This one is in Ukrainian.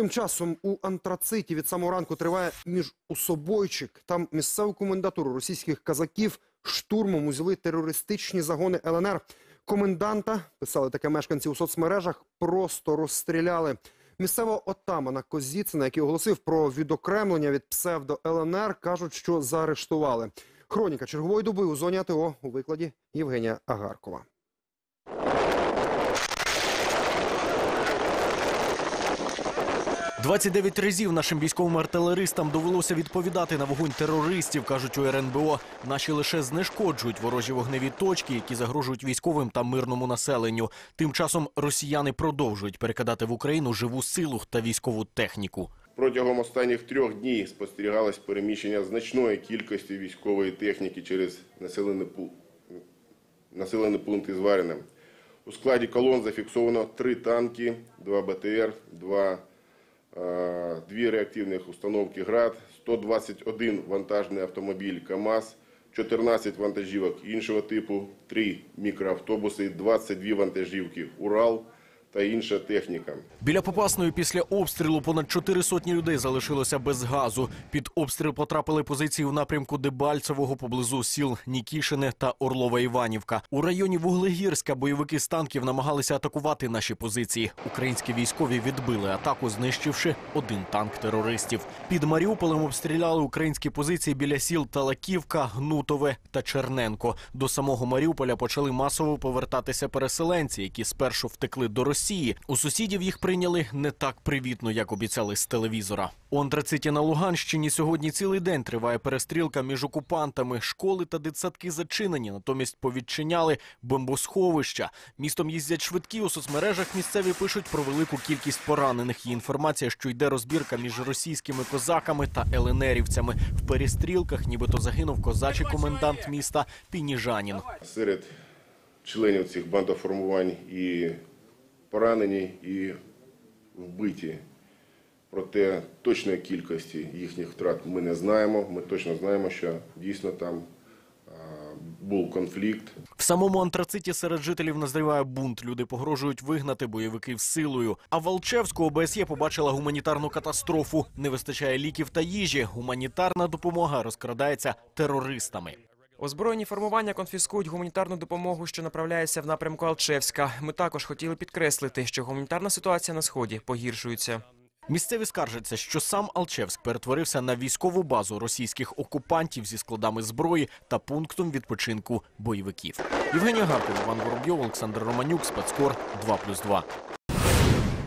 Тим часом у антрациті від самого ранку триває міжусобойчик. Там місцеву комендатуру російських казаків штурмом узяли терористичні загони ЛНР. Коменданта, писали таке мешканці у соцмережах, просто розстріляли. Місцевого отамана Козіцина, який оголосив про відокремлення від псевдо-ЛНР, кажуть, що заарештували. Хроніка чергової доби у зоні АТО у викладі Євгенія Агаркова. – 29 разів нашим військовим артилеристам довелося відповідати на вогонь терористів, кажуть у РНБО. Наші лише знешкоджують ворожі вогневі точки, які загрожують військовим та мирному населенню. Тим часом росіяни продовжують перекидати в Україну живу силу та військову техніку. Протягом останніх трьох днів спостерігалось переміщення значної кількості військової техніки через населений, пу... населений пункт із У складі колон зафіксовано три танки, два БТР, два, дві реактивних установки ГРАД, 121 вантажний автомобіль КАМАЗ, 14 вантажівок іншого типу, 3 мікроавтобуси, 22 вантажівки «Урал» та інша техніка. Біля Попасної після обстрілу понад чотири сотні людей залишилося без газу. Під обстріл потрапили позиції в напрямку Дебальцевого поблизу сіл Нікішине та Орлова Іванівка. У районі Вуглегірська бойовики з танків намагалися атакувати наші позиції. Українські військові відбили атаку, знищивши один танк терористів. Під Маріуполем обстріляли українські позиції біля сіл Талаківка, Гнутове та Черненко. До самого Маріуполя почали масово повертатися переселенці, які спершу втекли до Росії. У сусідів їх прийняли не так привітно, як обіцяли з телевізора. У Антрациті на Луганщині сьогодні цілий день триває перестрілка між окупантами. Школи та дитсадки зачинені, натомість повідчиняли бомбосховища. Містом їздять швидкі. У соцмережах місцеві пишуть про велику кількість поранених. Є інформація, що йде розбірка між російськими козаками та еленерівцями. В перестрілках нібито загинув козачий комендант міста Пініжанін. Серед членів цих бандоформувань і поранені, і вбиті. Проте точної кількості їхніх втрат ми не знаємо. Ми точно знаємо, що дійсно там був конфлікт. В самому антрациті серед жителів назріває бунт. Люди погрожують вигнати бойовиків силою. А в Алчевську ОБСЄ побачила гуманітарну катастрофу. Не вистачає ліків та їжі. Гуманітарна допомога розкрадається терористами. Озброєні формування конфіскують гуманітарну допомогу, що направляється в напрямку Алчевська. Ми також хотіли підкреслити, що гуманітарна ситуація на сході погіршується. Місцеві скаржаться, що сам Алчевськ перетворився на військову базу російських окупантів зі складами зброї та пунктом відпочинку бойовиків. Євгенія Гаркова, Іван Воробйов, Олександр Романюк, спецкор 2+,2.